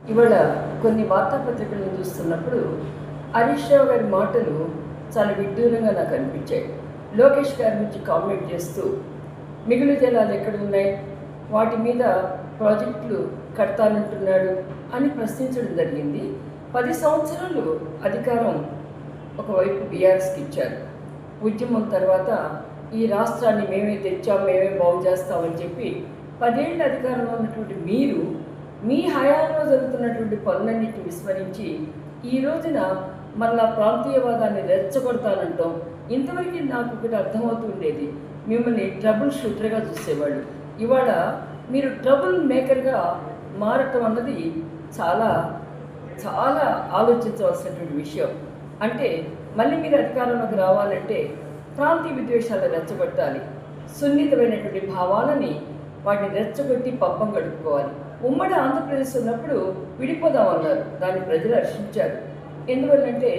ఇవాళ కొన్ని వార్తాపత్రికలను చూస్తున్నప్పుడు హరీష్ రావు గారి మాటలు చాలా విడ్డూరంగా నాకు అనిపించాయి. లోకేష్ గారి గురించి కామెంట్ చేస్తూ మిగులు జలాలు ఎక్కడ ఉన్నాయి? వాటి మీద ప్రాజెక్టులు కడతానంటున్నాడు అని ప్రశ్నించడం జరిగింది. పది సంవత్సరాలు అధికారం ఒకవైపు బీఆర్ఎస్కి ఇచ్చారు. ఉద్యమం తర్వాత ఈ రాష్ట్రాన్ని మేమే తెచ్చాం మేమే బాగు చేస్తామని చెప్పి పదేళ్ళ అధికారంలో ఉన్నటువంటి మీరు మీ హయాంలో జరుగుతున్నటువంటి పనులన్నిటిని విస్మరించి ఈ రోజున మరలా ప్రాంతీయవాదాన్ని రెచ్చగొడతానంటాం ఇంతవరకు నాకు ఒకటి అర్థమవుతూ ఉండేది మిమ్మల్ని ట్రబుల్ షూటర్గా చూసేవాళ్ళు. ఇవాళ మీరు ట్రబుల్ మేకర్గా మారటం అన్నది చాలా చాలా ఆలోచించవలసినటువంటి విషయం. అంటే మళ్ళీ మీరు అధికారంలోకి రావాలంటే ప్రాంతీయ విద్వేషాలను రెచ్చగొట్టాలి. సున్నితమైనటువంటి భావాలని వాటిని రెచ్చగొట్టి పప్పం గడుపుకోవాలి. ఉమ్మడి ఆంధ్రప్రదేశ్ ఉన్నప్పుడు విడిపోదాం అన్నారు. దాన్ని ప్రజలు హర్షించారు. ఎందువల్లంటే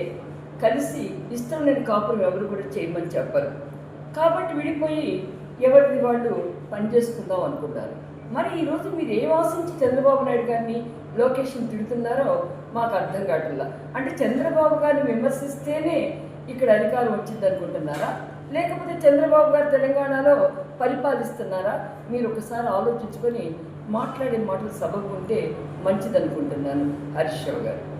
కలిసి ఇష్టం లేని కాపురం ఎవరు కూడా చేయమని చెప్పరు. కాబట్టి విడిపోయి ఎవరిది వాళ్ళు పనిచేసుకుందాం అనుకున్నారు మరి ఈరోజు మీరు ఏం ఆశించి చంద్రబాబు నాయుడు గారిని లొకేషన్ తిడుతున్నారో మాకు అర్థం కావట్లా. అంటే చంద్రబాబు గారిని విమర్శిస్తేనే ఇక్కడ అధికారం వచ్చింది అనుకుంటున్నారా? లేకపోతే చంద్రబాబు గారు తెలంగాణలో పరిపాలిస్తున్నారా? మీరు ఒకసారి ఆలోచించుకొని మాట్లాడే మాటలు సభకు ఉంటే మంచిదనుకుంటున్నాను. హరీష్ గారు.